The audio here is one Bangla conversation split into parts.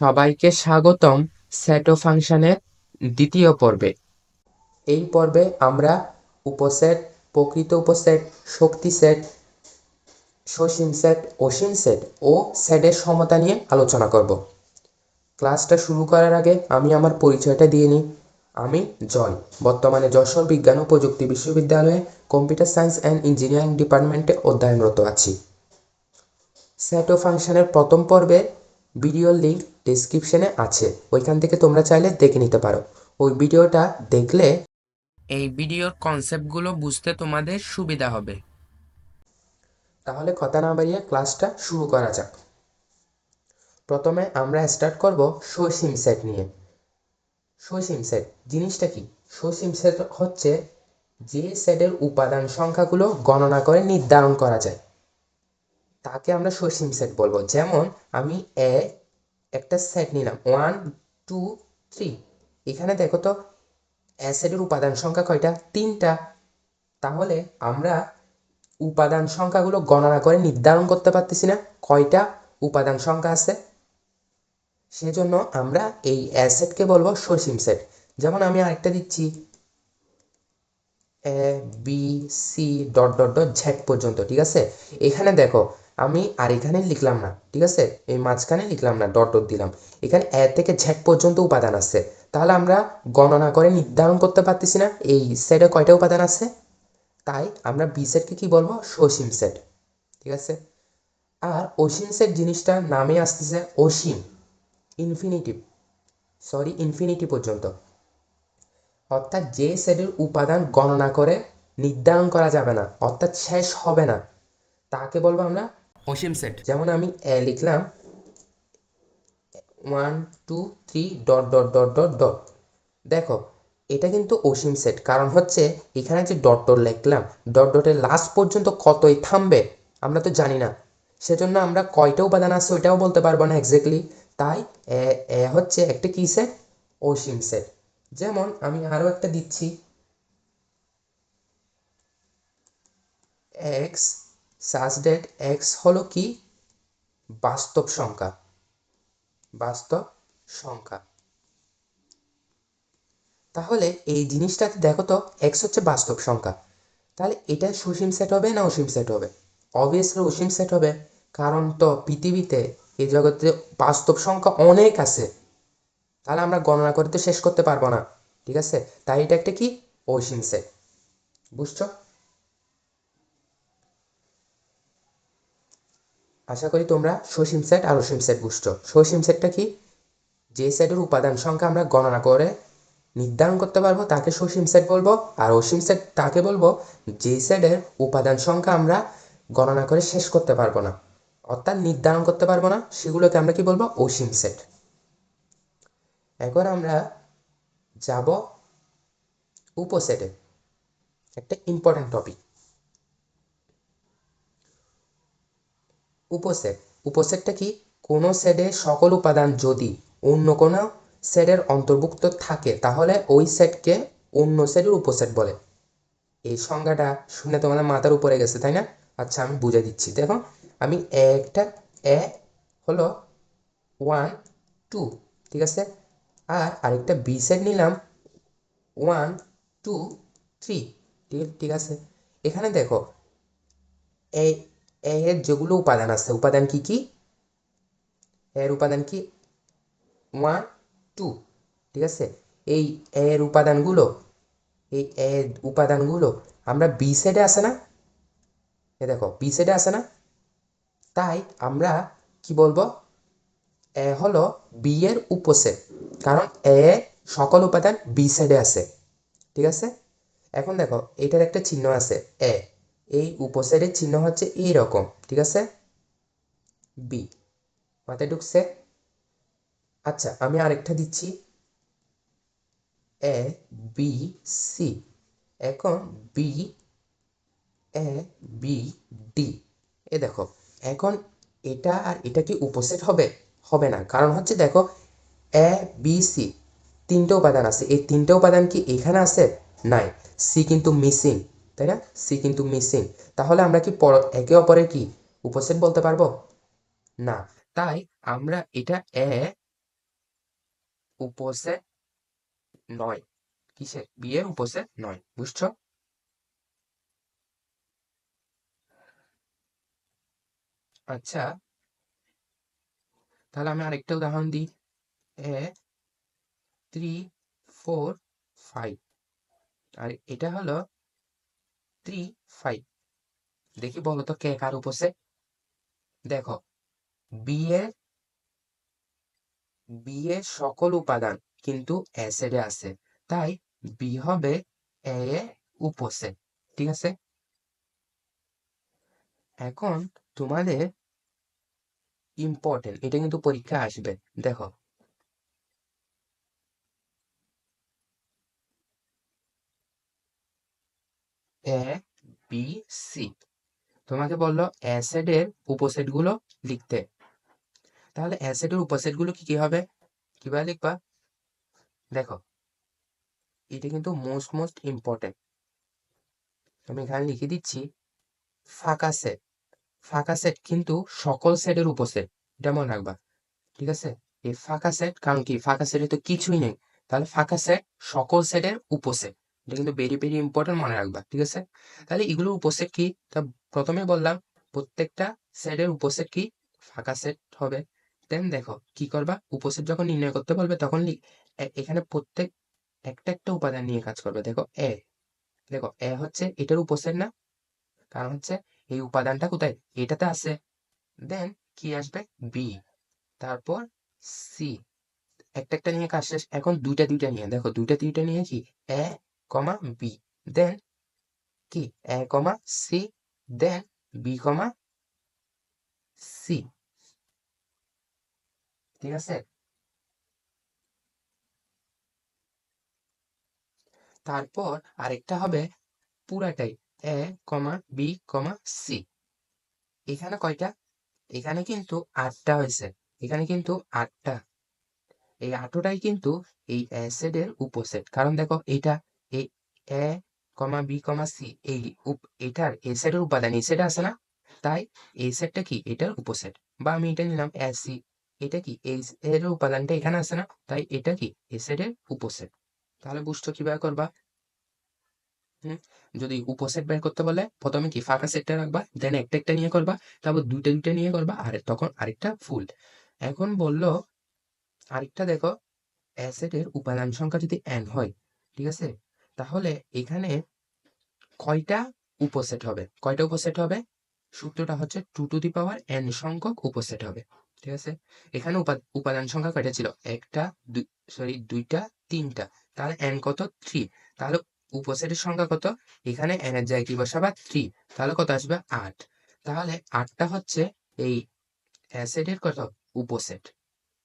সবাইকে স্বাগতম সেটো ফাংশনের দ্বিতীয় পর্বে। এই পর্বে আমরা উপসেট, প্রকৃত উপসেট, শক্তি সেট, সসীম সেট, অসীম সেট ও সেটের সমতা নিয়ে আলোচনা করব। ক্লাসটা শুরু করার আগে আমি আমার পরিচয়টা দিয়ে নিই। আমি জয়, বর্তমানে যশোর বিজ্ঞান ও প্রযুক্তি বিশ্ববিদ্যালয়ে কম্পিউটার সায়েন্স অ্যান্ড ইঞ্জিনিয়ারিং ডিপার্টমেন্টে অধ্যয়নরত আছি। স্যাটো ফাংশনের প্রথম পর্বের ভিডিওর লিঙ্ক ডেসক্রিপশনে আছে। ওইখান থেকে তোমরা চাইলে দেখে নিতে পারো। ওই ভিডিওটা দেখলে এই ভিডিওর কনসেপ্টগুলো বুঝতে তোমাদের সুবিধা হবে। তাহলে কথা না বাড়িয়ে ক্লাসটা শুরু করা যাক। প্রথমে আমরা স্টার্ট করব সসীম সেট নিয়ে। সসীম সেট জিনিসটা কি? সসীম সেট হচ্ছে যে সেটের উপাদান সংখ্যাগুলো গণনা করে নির্ধারণ করা যায়। তাকে আমরা সসীম সেট বলব। যেমন আমি এ একটা সেট নিলাম। ওয়ান টু থ্রি এখানে দেখো তো সেটের উপাদান সংখ্যা কয়টা? তিনটা। তাহলে আমরা উপাদান সংখ্যাগুলো গণনা করে নির্ধারণ করতে পারতেছি না, কয়টা উপাদান সংখ্যা আছে। সেজন্য আমরা এই অ্যাসেটকে বলব সসীম সেট যেমন আমি আরেকটা দিচ্ছি A B C dot dot dot Z পর্যন্ত, ঠিক আছে? এখানে দেখো আমি আর এখানে লিখলাম না, ঠিক আছে? এই মাঝখানে লিখলাম না ডট ডট দিলাম। এখানে এ থেকে ঝ্যাট পর্যন্ত উপাদান আছে। তাহলে আমরা গণনা করে নির্ধারণ করতে পারতেছি না, এই সেটে কয়টা উপাদান আছে? তাই আমরা বি সেটকে কি বলব? সসীম সেট ঠিক আছে? আর অসীম সেট জিনিসটা নামে আসতেছে অসীম ইনফিনিটিভ সরি ইনফিনিটি পর্যন্ত। অর্থাৎ যে সেটের উপাদান গণনা করে নির্ধারণ করা যাবে না, অর্থাৎ শেষ হবে না, তাকে বলব আমরা অসীম সেট যেমন আমি, এ, লিখলাম one two three dot dot dot dot dot দেখো, এটা কিন্তু অসীম সেট কারণ হচ্ছে, এখানে যে ডট ডট লিখলাম ডট ডটের লাস্ট পর্যন্ত কতই থামবে, আমরা তো জানি না। সেজন্য আমরা কয়টা উপাদান আছে ওইটাও বলতে পারব না এক্স্যাক্টলি তাই, এ হচ্ছে একটা কী সেট অসীম সেট যেমন, আমি আরও একটা দিচ্ছি। এক্স সাজ ডেট এক্স হলো কি? বাস্তব সংখ্যা। বাস্তব সংখ্যা। তাহলে এই জিনিসটাতে দেখো তো এক্স হচ্ছে বাস্তব সংখ্যা। তাহলে এটা সসীম সেট হবে না অসীম সেট হবে? অবভিয়াসলি অসীম সেট হবে, কারণ তো পৃথিবীতে এই জগতে বাস্তব সংখ্যা অনেক আছে। তাহলে আমরা গণনা করে তো শেষ করতে পারব না, ঠিক আছে? তাই এটা একটা কি? অসীম সেট বুঝছ? আশা করি তোমরা সসীম সেট আর অসীম সেট বুঝছ। সসীম সেটটা কি? যে সেটের উপাদান সংখ্যা আমরা গণনা করে নির্ধারণ করতে পারব, তাকে সসীম সেট বলব। আর অসীম সেট তাকে বলব? যে সেটের উপাদান সংখ্যা আমরা গণনা করে শেষ করতে পারব না। অর্থাৎ নির্ধারণ করতে পারব না, সেগুলোকে আমরা কি বলব? অসীম সেট এখন আমরা যাব উপসেটে একটা ইম্পর্টেন্ট টপিক উপসেট। উপসেটটা কি? কোনো সেটে সকল উপাদান যদি অন্য কোনো সেটের অন্তর্ভুক্ত থাকে, তাহলে ওই সেটকে অন্য সেটের উপসেট বলে। এই সংজ্ঞাটা শুনে তোমাদের মাথার উপরে গেছে, তাই না? আচ্ছা আমি বুঝে দিচ্ছি। দেখো, আমি একটা, এ হলো ওয়ান টু ঠিক আছে? আর আরেকটা বি সেট নিলাম ওয়ান টু থ্রি ঠিক ঠিক আছে? এখানে দেখো, এই এর যেগুলো উপাদান আছে, উপাদান কি কি? এর উপাদান কি? ওয়ান টু ঠিক আছে? এই এর উপাদানগুলো, এই এর উপাদানগুলো আমরা বি সেটে আসে না? এ দেখো বি সেটে আসে না? তাই আমরা কি বলব? এ হলো বি এর উপসেট, কারণ এ সকল উপাদান বি সাইডে আছে, ঠিক আছে? এখন দেখো, এটার একটা চিহ্ন আছে, এ। এই উপসেটের চিহ্ন হচ্ছে এই রকম ঠিক আছে? বি মাথায় ঢুকছে? আচ্ছা আমি আরেকটা দিচ্ছি। এ বি সি এখন B A B D A দেখো, এখন এটা আর এটা কি উপসেট হবে? হবে না। কারণ হচ্ছে দেখো এ বি সি তিনটে উপাদান আছে। এই তিনটে উপাদান কি এখানে আছে? নাই। সি কিন্তু মিসিং তাই না? সি কিন্তু মিসিং। তাহলে আমরা কি পর একে অপরের কি? উপসেট বলতে পারব? না। তাই আমরা এটা এ উপসেট নয়। কিসের? বি এর উপসেট নয়। বুঝছ? আচ্ছা। তাহলে আমি আরেকটা উদাহরণ দিই। A three four five. আর এটা হলো থ্রি ফাইভ দেখি বলো কে কার উপসেট দেখো বি এর সকল উপাদান কিন্তু অ্যাসিডে আছে। তাই বি হবে এ এর উপসেট ঠিক আছে? এখন তোমাদের ইম্পর্টেন্ট এটা কিন্তু পরীক্ষা আসবে। দেখো এ বি সি তোমাকে বলল অ্যাসিডের উপসেটগুলো লিখতে। তাহলে অ্যাসিডের উপসেটগুলো কি কি হবে? কীভাবে লিখবা? দেখো, এটা কিন্তু মোস্ট মোস্ট ইম্পর্টেন্ট আমি এখানে লিখে দিচ্ছি, ফাঁকা সেট ফাঁকা সেট কিন্তু সকল সেটের উপসেট, এটা মনে রাখবা। ঠিক আছে? এই ফাঁকা সেট কারণ কি? ফাঁকা সেটে তো কিছুই নেই। তাহলে ফাঁকা সেট সকল সেটের উপসেট। এটা কিন্তু ভেরি ভেরি ইম্পর্টেন্ট মনে রাখবা, ঠিক আছে? তাহলে এগুলোর উপসেট কি? তা প্রথমে বললাম প্রত্যেকটা সেটের উপসেট কি? ফাঁকা সেট হবে। দেন দেখো কি করবা? উপসেট যখন নির্ণয় করতে বলবে তখন এখানে প্রত্যেক, একটা একটা উপাদান নিয়ে কাজ করবে। দেখো এ দেখো এ হচ্ছে এটার উপসেট না? কারণ হচ্ছে এই উপাদানটা কোথায়? এটাতে আছে। দেন কি আসবে? বি তারপর সি একটা একটা নিয়ে কাজ শেষ। এখন দুইটা দুইটা নিয়ে, দেখো দুইটা দুইটা নিয়ে কি? A comma B. দেন কি? A comma C. Then B comma C. ঠিক আছে? তারপর আরেকটা হবে পুরাটাই। A comma B comma C. এখানে কয়টা? এখানে কিন্তু আটটা হয়েছে। এখানে কিন্তু আটটা। এই আটোটাই কিন্তু এই অ্যাসিডের উপসেট। কারণ দেখো এটা এই এ কমা বি কমা সি এই এটার এসেটের উপাদান এই সেটে আছে না? তাই এই সেটটা কি? এটার উপসেট বা আমি এটা নিলাম অ্যাসি এটা কি? এই এর উপাদানটা এখানে আছে না? তাই এটা কি? এসেটের উপসেট তাহলে বুঝছ কীভাবে করবা? যদি উপসেট বের করতে বলে, প্রথমে কি ফাঁকা সেটটা রাখবা দেন একটা একটা নিয়ে করবা, তারপর দুইটা দুইটা নিয়ে করবা, আর তখন আরেকটা ফুল এখন বলল, আরেকটা দেখো অ্যাসিডের উপাদান সংখ্যা যদি n হয়, ঠিক আছে? তাহলে এখানে কয়টা উপসেট হবে? কয়টা উপসেট হবে? সূত্রটা হচ্ছে two to the power N সংখ্যক উপসেট হবে। ঠিক আছে? এখানে উপা- উপাদান সংখ্যা কয়টা ছিল? একটা, দুই সরি দুইটা, তিনটা। তাহলে এন কত? থ্রি তাহলে উপসেটের সংখ্যা কত? এখানে n এর জায়গায় কি বসাবা? থ্রি তাহলে কত আসবে? আট। তাহলে আটটা হচ্ছে এই অ্যাসিডের কত? উপসেট।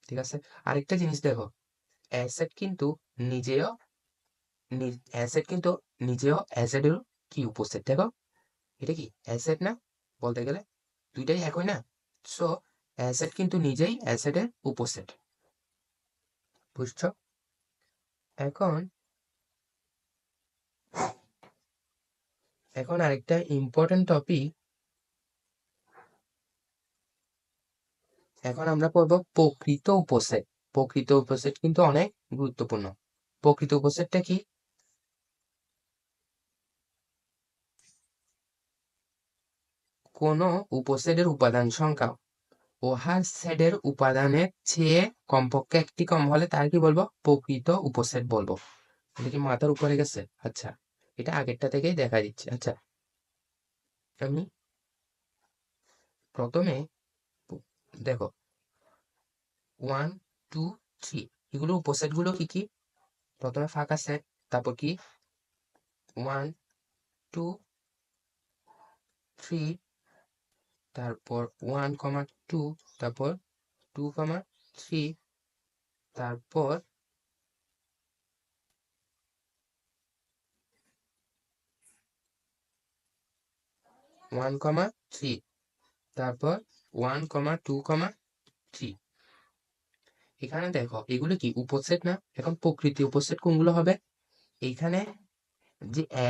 ঠিক আছে? আরেকটা জিনিস দেখো। অ্যাসেট কিন্তু নিজেও অ্যাসেট কিন্তু নিজেও অ্যাসেটের কি উপসেট দেখো? এটা কি অ্যাসেট না? বলতে গেলে দুইটাই একই না? সো অ্যাসেট কিন্তু নিজেই অ্যাসেটের উপসেট বুঝছ? এখন এখন আরেকটা ইম্পর্টেন্ট টপিক এখন আমরা পড়ব প্রকৃত উপসেট। প্রকৃত উপসেট কিন্তু অনেক গুরুত্বপূর্ণ। প্রকৃত উপসেটটা কি? কোন উপসেটের উপাদান সংখ্যা। উহার সেটের উপাদানের চেয়ে কমপক্ষে একটি কম হলে তার কি বলব? প্রকৃত উপসেট বলব। এটা কি মাথার উপরে গেছে? আচ্ছা এটা আগেরটা থেকেই দেখা দিচ্ছে। আচ্ছা আমি প্রথমে দেখো ওয়ান টু থ্রি এগুলো উপসেটগুলো কি কি? প্রথমে ফাঁকা সেট তারপর কি? ওয়ান টু থ্রি তারপর ওয়ান কমা টু তারপর টু কমা থ্রি তারপর ওয়ান কমা থ্রি তারপর one comma two comma three এখানে দেখো, এগুলো কি উপসেট না? এখন প্রকৃতি উপসেট কোনগুলো হবে? এইখানে যে এ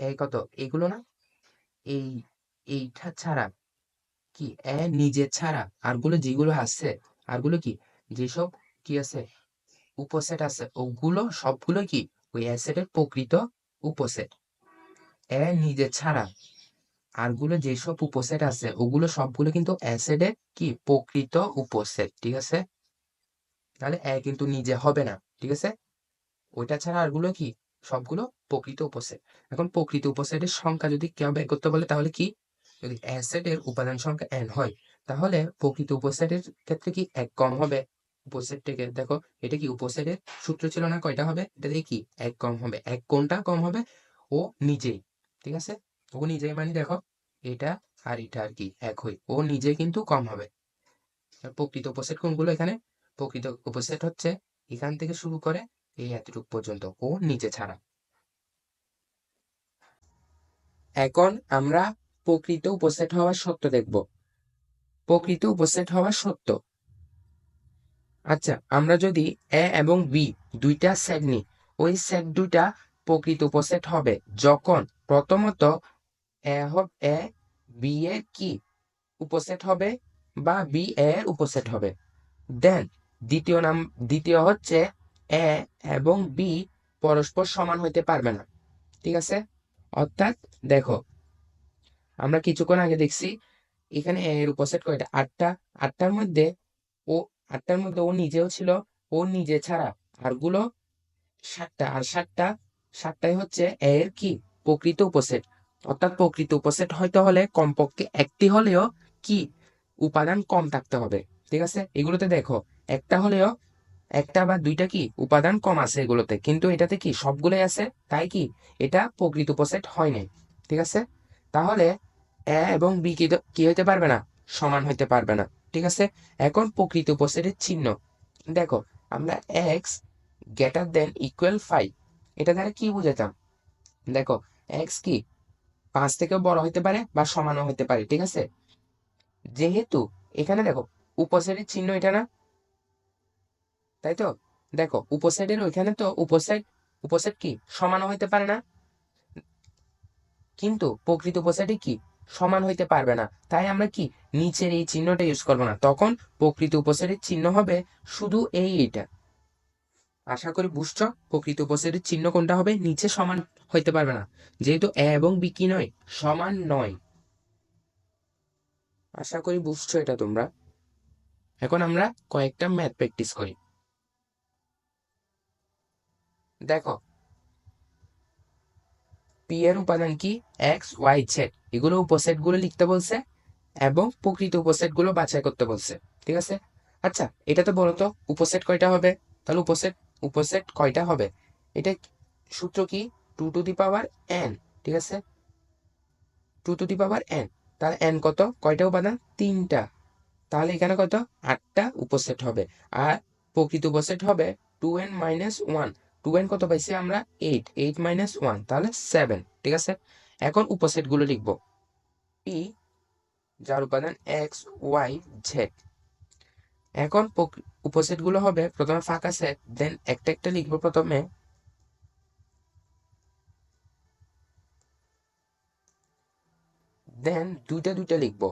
এ কত? এগুলো না? এই এইটা ছাড়া কি? এ নিজে ছাড়া। আরগুলো যেগুলো আছে, আরগুলো কি? যেসব কি আছে? উপসেট আছে। ওগুলো সবগুলো কি? ওই অ্যাসেটের প্রকৃত উপসেট। এ নিজে ছাড়া। আরগুলো যেসব উপসেট আছে, ওগুলো সবগুলো কিন্তু অ্যাসেটের কি? প্রকৃত উপসেট, ঠিক আছে? তাহলে এ কিন্তু নিজে হবে না, ঠিক আছে? ওইটা ছাড়া আরগুলো কি? সবগুলো প্রকৃত উপসেট। এখন প্রকৃত উপসেটের সংখ্যা যদি কেউ বের করতে বলে, তাহলে কি? যদি অ্যাসেটের উপাদান সংখ্যা এন হয়, তাহলে প্রকৃত উপসেটের ক্ষেত্রে কি এক কম হবে? উপসেট থেকে দেখো, এটা কি উপসেটের সূত্র ছিল না? কয়টা হবে? এটা দিয়ে কি এক কম হবে? এক কোনটা কম হবে ও নিজেই, ঠিক আছে? ও নিজেই মানে দেখো, এটা আর এটা আর কি এক হই ও নিজে কিন্তু কম হবে। প্রকৃত উপসেট কোনগুলো এখানে, প্রকৃত উপসেট হচ্ছে এখান থেকে শুরু করে এই এতটুকু পর্যন্ত, ও নিচে ছাড়া। এখন আমরা প্রকৃত উপসেট হওয়ার সত্য দেখব। প্রকৃত উপসেট হওয়ার সত্য। আচ্ছা আমরা যদি এ এবং বি দুইটা সেট নিই, ওই সেট দুইটা প্রকৃত উপসেট হবে। যখন প্রথমত এ হবে, এ, বি এর কি উপসেট হবে বা বি এর উপসেট হবে। দেন দ্বিতীয় নাম, দ্বিতীয় হচ্ছে এ এবং বি পরস্পর সমান হইতে পারবে না। ঠিক আছে? অর্থাৎ দেখো আমরা কিছুক্ষণ আগে দেখছি এখানে এর উপসেট কয়টা আটটা, আটটার মধ্যে ও, আটটার মধ্যে ও নিজেও ছিল, ও নিজে ছাড়া। আরগুলো সাতটা, আর সাতটা, সাতটাই হচ্ছে এর কি? প্রকৃত উপসেট। অর্থাৎ প্রকৃত উপসেট হয়তো হলে কমপক্ষে একটি হলেও কি? উপাদান কম থাকতে হবে, ঠিক আছে? এগুলোতে দেখো, একটা হলেও একটা বা দুইটা কি? উপাদান কম আছে এগুলোতে। কিন্তু এটাতে কি? সবগুলোই আছে, তাই কি? এটা প্রকৃত উপসেট হয় নাই, ঠিক আছে? তাহলে এ এবং বি কি হইতে পারবে না? সমান হইতে পারবে না। ঠিক আছে? এখন প্রকৃত উপসেটের চিহ্ন। দেখো, আমরা X greater than equal five এটা দ্বারা কি বুঝাতাম দেখো এক্স কি পাঁচ থেকে বড় হইতে পারে বা সমানও হইতে পারে, ঠিক আছে? যেহেতু এখানে দেখো, উপসেটের চিহ্ন এটা না? তাই তো? দেখো, উপসেটের ওইখানে তো উপসেট উপসেট কি? সমানও হইতে পারে না। কিন্তু প্রকৃত উপসেটে কি? সমান হইতে পারবে না। তাই আমরা কি নিচের এই চিহ্নটা ইউজ করব না? তখন প্রকৃত উপসেটের চিহ্ন হবে শুধু এই এইটা। আশা করি বুঝছ? প্রকৃত উপসেটের চিহ্ন কোনটা হবে? নিচে সমান হইতে পারবে না। যেহেতু এ এবং বি কি নয়, সমান নয়। আশা করি বুঝছ এটা তোমরা। এখন আমরা কয়েকটা ম্যাথ প্র্যাকটিস করি। দেখো পি এর উপাদান কি? এক্স ওয়াই জেড এগুলো উপসেটগুলো লিখতে বলছে এবং প্রকৃত উপসেটগুলো বাছাই করতে বলছে। ঠিক আছে? আচ্ছা এটা তো বলতো উপসেট কয়টা হবে? তাহলে উপসেট উপসেট কয়টা হবে? এটা সূত্র কি? Two to the power N. ঠিক আছে? Two to the power N. তাহলে এন কত? কয়টা উপাদান? তিনটা। তাহলে এখানে কত? আটটা উপসেট হবে। আর প্রকৃত উপসেট হবে two N minus one. Two N কত পাইছি আমরা? এইট এইট মাইনাস ওয়ান তাহলে সেভেন ঠিক আছে? এখন উপসেটগুলো লিখব। পি যার উপাদান এক্স ওয়াই জেড এখন উপসেটগুলো হবে, প্রথমে ফাঁকা সেট দেন একটা একটা লিখব প্রথমে। দেন দুইটা দুইটা লিখব।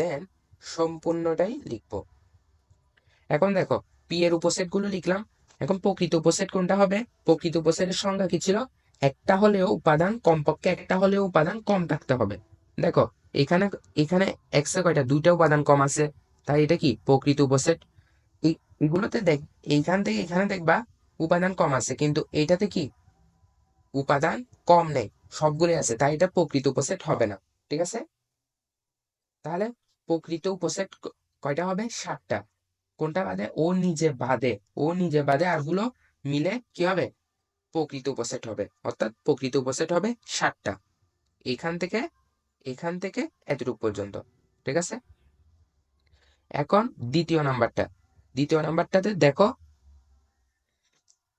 দেন সম্পূর্ণটাই লিখব। এখন দেখো পি এর উপসেটগুলো লিখলাম। এখন প্রকৃত উপসেট কোনটা হবে? প্রকৃত উপসেটের সংখ্যা কি ছিল? একটা হলেও উপাদান কমপক্ষে একটা হলেও উপাদান কম থাকতে হবে। দেখো, এখানে এখানে এক্স এ কয়টা? দুইটা উপাদান কম আছে। তাই এটা কি? প্রকৃত উপসেট। এগুলোতে দেখ, এইখান থেকে এখানে দেখবা উপাদান কম আছে, কিন্তু এটাতে কি? উপাদান কম নেই। সবগুলোই আছে, তাই এটা প্রকৃত উপসেট হবে না। ঠিক আছে? তাহলে প্রকৃত উপসেট কয়টা হবে? সাতটা। কোনটা বাদে? ও নিজে বাদে। ও নিজে বাদে আরগুলো মিলে কি হবে? প্রকৃত উপসেট হবে। অর্থাৎ প্রকৃত উপসেট হবে সাতটা। এখান থেকে এখান থেকে এতটুকু পর্যন্ত। ঠিক আছে? এখন দ্বিতীয় নাম্বারটা। দ্বিতীয় নাম্বারটাতে দেখো,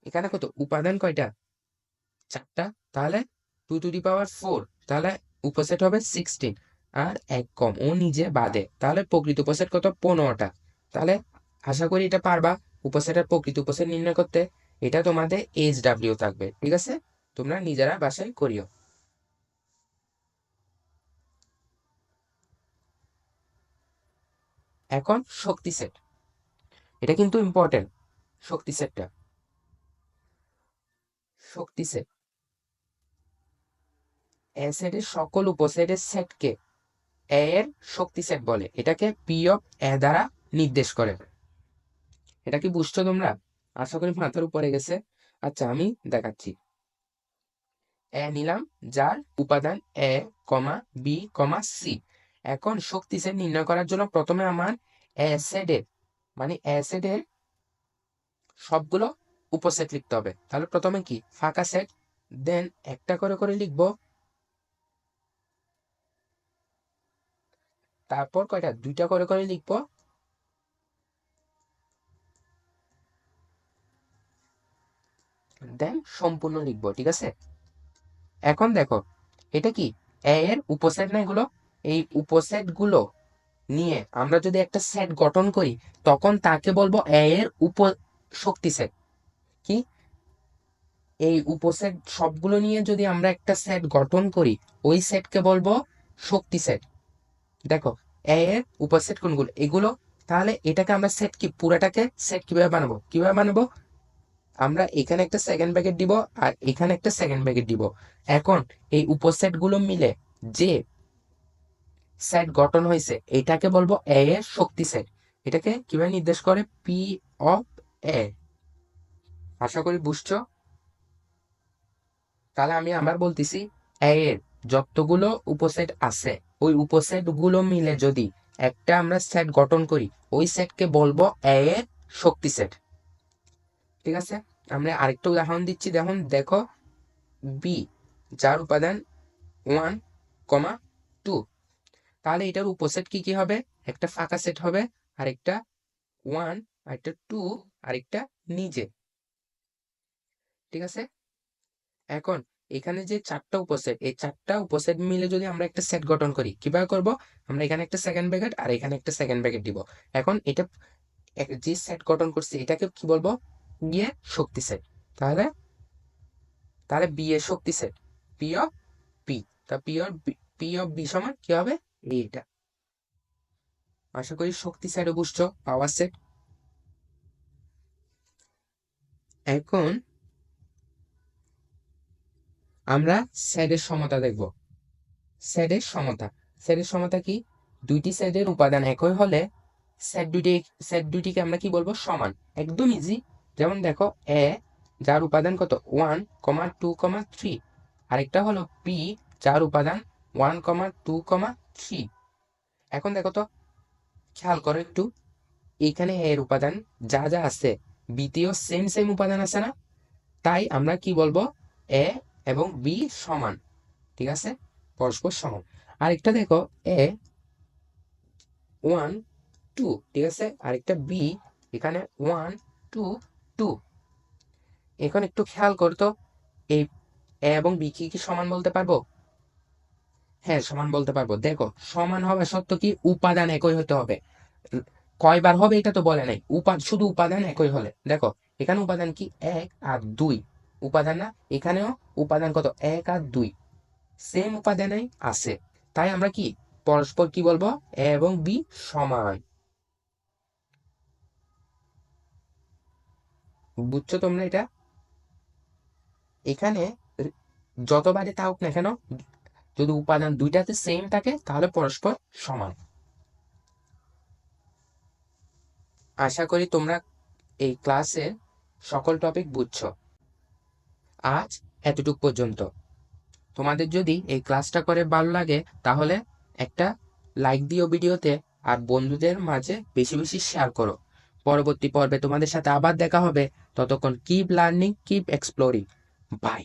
এখানে কত? উপাদান কয়টা? চারটা। তাহলে two to the power four তাহলে উপসেট হবে সিক্সটিন আর এক কম ও নিজে বাদে। তাহলে প্রকৃত উপসেট কত? পনেরোটা। তাহলে আশা করি এটা পারবা, উপসেটের প্রকৃত উপসেট নির্ণয় করতে। এটা তোমাদের এইচ ডাব্লিউ থাকবে, ঠিক আছে? তোমরা নিজেরা বাসায় করিও। এখন শক্তি সেট। এটা কিন্তু ইম্পর্টেন্ট শক্তি সেটটা। শক্তি সেট। এ সেটের সকল উপসেটের সেটকে এ এর শক্তি সেট বলে। এটাকে পি অফ এ দ্বারা নির্দেশ করে। এটা কি বুঝছ তোমরা? আশা করি মাথার উপরে গেছে। আচ্ছা আমি দেখাচ্ছি। এ নিলাম, যার উপাদান এ কমা বি কমা সি এখন শক্তি সেট নির্ণয় করার জন্য প্রথমে আমার অ্যাসিডের মানে অ্যাসিডের সবগুলো উপসেট লিখতে হবে। তাহলে প্রথমে কি? ফাঁকা সেট দেন একটা করে করে লিখব। তারপর কয়টা? দুইটা করে করে লিখব। দেন সম্পূর্ণ লিখব, ঠিক আছে? এখন দেখো, এটা কি? এ এর উপসেট না এগুলো? এই উপসেটগুলো নিয়ে আমরা যদি একটা সেট গঠন করি, তখন তাকে বলব এ এর উপ শক্তি সেট। কি? এই উপসেট সবগুলো নিয়ে যদি আমরা একটা সেট গঠন করি, ওই সেটকে বলব শক্তি সেট। দেখো এ এর উপসেট কোনগুলো? এগুলো, তাহলে এটাকে আমরা সেট কি, পুরাটাকে সেট কীভাবে বানাবো? কীভাবে বানাবো? আমরা এখানে একটা সেকেন্ড ব্র্যাকেট দিব আর এখানে একটা সেকেন্ড ব্র্যাকেট দিব। এখন এই উপসেটগুলো মিলে যে সেট গঠন হয়েছে, এটাকে বলব এ এর শক্তি সেট এটাকে কীভাবে নির্দেশ করে? পি অফ এ আশা করি বুঝছ? তাহলে আমি আবার বলতেছি এ এর যতগুলো উপসেট আছে ওই উপসেটগুলো মিলে যদি একটা আমরা সেট গঠন করি, ওই সেটকে বলব এ এর শক্তি সেট। ঠিক আছে? আমরা আরেকটা উদাহরণ দিচ্ছি। দেখুন, দেখো বি যার উপাদান ওয়ান কমা টু তাহলে এটার উপসেট কি কি হবে? একটা ফাঁকা সেট হবে, আরেকটা ওয়ান আরেকটা টু আরেকটা নিজে। ঠিক আছে? এখন এখানে যে চারটা উপসেট, এই চারটা উপসেট মিলে যদি আমরা একটা সেট গঠন করি, কীভাবে করব? আমরা এখানে একটা সেকেন্ড ব্র্যাকেট আর এখানে একটা সেকেন্ড ব্র্যাকেট দিব। এখন এটা যে সেট গঠন করছি, এটাকে কি বলব? এর শক্তি সেট। তাহলে তাহলে বি এর শক্তি সেট পি অফ পি তা P of P of B সমান কি হবে? এইটা আশা করি শক্তি সেটও বুঝছ পাওয়ার সেট। এখন আমরা সেটের সমতা দেখব। সেটের সমতা। সেটের সমতা কি? দুইটি সেটের উপাদান একই হলে সেট দুইটি সেট দুইটিকে আমরা কি বলব? সমান। একদম ইজি যেমন দেখো এ যার উপাদান কত? One comma two comma three আরেকটা হলো পি যার উপাদান one comma two comma three এখন দেখো তো, খেয়াল করো একটু। এখানে এর উপাদান যা যা আছে বিতেও সেম সেম উপাদান আছে না? তাই আমরা কি বলব? এ এবং বি সমান, ঠিক আছে? পরস্পর সমান। আরেকটা দেখো এ ওয়ান টু ঠিক আছে? আরেকটা বি এখানে ওয়ান টু টু এখন একটু খেয়াল করতো এই এ এবং বি কি কি সমান বলতে পারব? হ্যাঁ সমান বলতে পারব। দেখো, সমান হবে সত্য কি উপাদান একই হতে হবে? কয়বার হবে এটা তো বলে নাই। উপাদ, শুধু উপাদান একই হলে। দেখো, এখানে উপাদান কি? এক আর দুই। উপাদান না? এখানেও উপাদান কত? এক আর দুই। সেম উপাদানেই আছে। তাই আমরা কি? পরস্পর কি বলব? এ এবং বি সমান। বুঝছ তোমরা এটা? এখানে যতবারে থাকুক না কেন, যদি উপাদান দুইটাতে সেম থাকে, তাহলে পরস্পর সমান। আশা করি তোমরা এই ক্লাসের সকল টপিক বুঝছ। আজ এতটুক পর্যন্ত। তোমাদের যদি এই ক্লাসটা করে ভালো লাগে, তাহলে একটা লাইক দিও ভিডিওতে আর বন্ধুদের মাঝে বেশি বেশি শেয়ার করো। পরবর্তী পর্বে তোমাদের সাথে আবার দেখা হবে। ততক্ষণ keep learning keep exploring bye